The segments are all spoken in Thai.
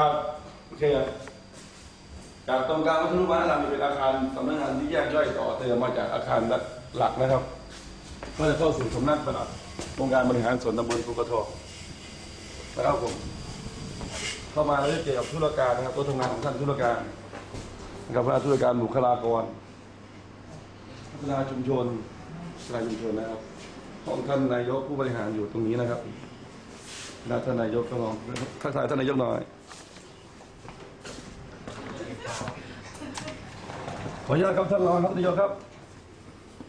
ครับโอเคครับจากตรงกลางวัฒนวัฒนธรรมเป็นอาคารสำนักงานที่แยกย่อยต่อเติมมาจากอาคารหลักนะครับก็จะเข้าสู่สำนักปลัดองค์การบริหารส่วนตำบลภูกระทองนะครับผมเข้ามาแล้วจะเกี่ยวกับธุรการนะครับตัวทำงานของท่านธุรการนะครับว่าธุรการบุคลากรพัฒนาชุมชนพัฒนาชุมชนนะครับของท่านนายกผู้บริหารอยู่ตรงนี้นะครับนะท่านนายกก็ลองทักทายท่านนายกหน่อย ขออนุญาตครับท่านรองครับนายกครับ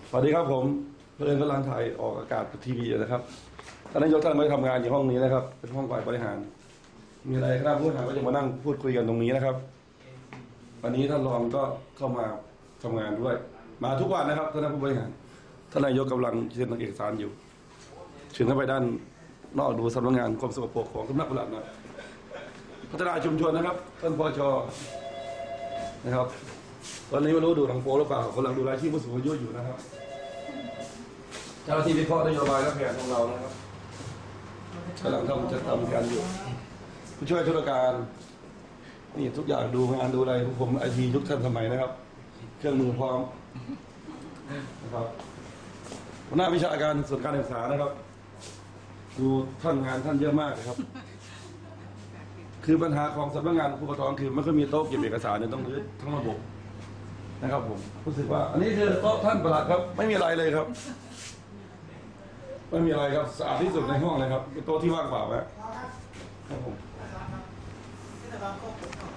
สวัสดีครับผมเพื่อนกำลังถ่ายออกอากาศทีวีนะครับ ท่านนายกท่านไม่ได้ทำงานอยู่ห้องนี้นะครับ เป็นห้องฝ่ายบริหาร มีอะไรคณะผู้บริหารก็จะมานั่งพูดคุยกันตรงนี้นะครับ วันนี้ท่านรองก็เข้ามาทำงานด้วย มาทุกวันนะครับท่านผู้บริหาร ท่านนายกกำลังเซ็นเอกสารอยู่เชิญเข้าไปด้านนอกดูสำนักงานความสกปรกของสำนักปลัดน่อยพัฒนาชุมชนนะครับ ท่านพชนะครับ ตอนนี้ไม่รู้ดูทางโฟหรือเปล่ากำลังดูรายชื่อผู้สูงอายุอยู่นะครับเจ้าหน้าที่วิเคราะห์นโยบายและแผนของเรานะครับกำลังทำจะทำกันอยู่ผู้ช่วยธุรการนี่ทุกอย่างดูงานดูอะไรผมไอทียุคทันสมัยนะครับ เครื่องมือพร้อมนะครับหัวหน้าวิชาการส่วนการศึกษานะครับ ดูท่านงานท่านเยอะมากเลยครับ คือปัญหาของสำนักงานผู้ปกครองคือไม่ค่อยมีโต๊ะเก็บเอกสารเนี่ยต้องรื้อทั้งระบบ นะครับผมรู้สึกว่า อันนี้คือโต๊ะท่านประหลัดครับ ไม่มีอะไรเลยครับ ไม่มีอะไรครับสะอาดที่สุดในห้องเลยครับเป็นโต๊ะที่ว่างเปล่าครั